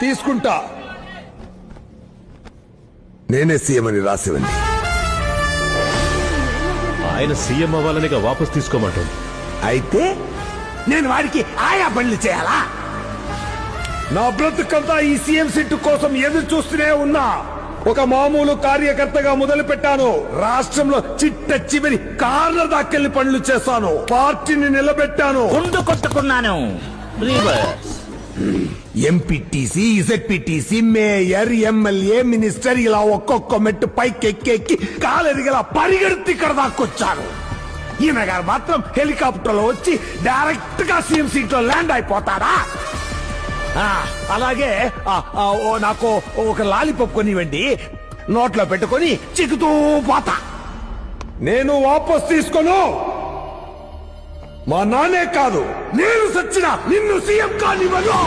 తీసుకుంటా. నేనే సీఎం అని రాసివ్వండి ఆయన సీఎం అవ్వాలనిగా వాపస్ తీసుకోమంటుంది అయితే నేను వాడికి ఆయా పనులు చేయాలా? నా బ్రతుకంతా ఈ సీఎం సీటు కోసం ఎదురు చూస్తూనే ఉన్నా. ఒక మామూలు కార్యకర్తగా మొదలు పెట్టాను రాష్ట్రంలో చిట్ట చివరి కార్నర్ దాకెళ్ళి పనులు చేశాను. పార్టీని నిలబెట్టాను. గుండు కొట్టుకున్నాను. Reverse. MPTC ZPTC mayor MLA minister ఇలా ఒక్కొక్క మెట్టు పైకి ఎక్కెక్కి కాలెదిగలా పరిగెడుతూ ఇక్కడ దాక్కొచ్చారు ఈయన గారు మాత్రం హెలికాప్టర్లో వచ్చి డైరెక్ట్గా సీఎం సీట్లో ల్యాండ్ అయిపోతాడా? అలాగే ఆ, ఆ, ఓ నాకు ఒక లాలీపాప్ కొనివ్వండి. నోట్లో పెట్టుకొని చిక్కుతూ పోతా. నేను వాపస్ తీసుకోను. మా నాన్నే కాదు నేను సచ్చిన నిన్ను సీఎం కానివ్వను.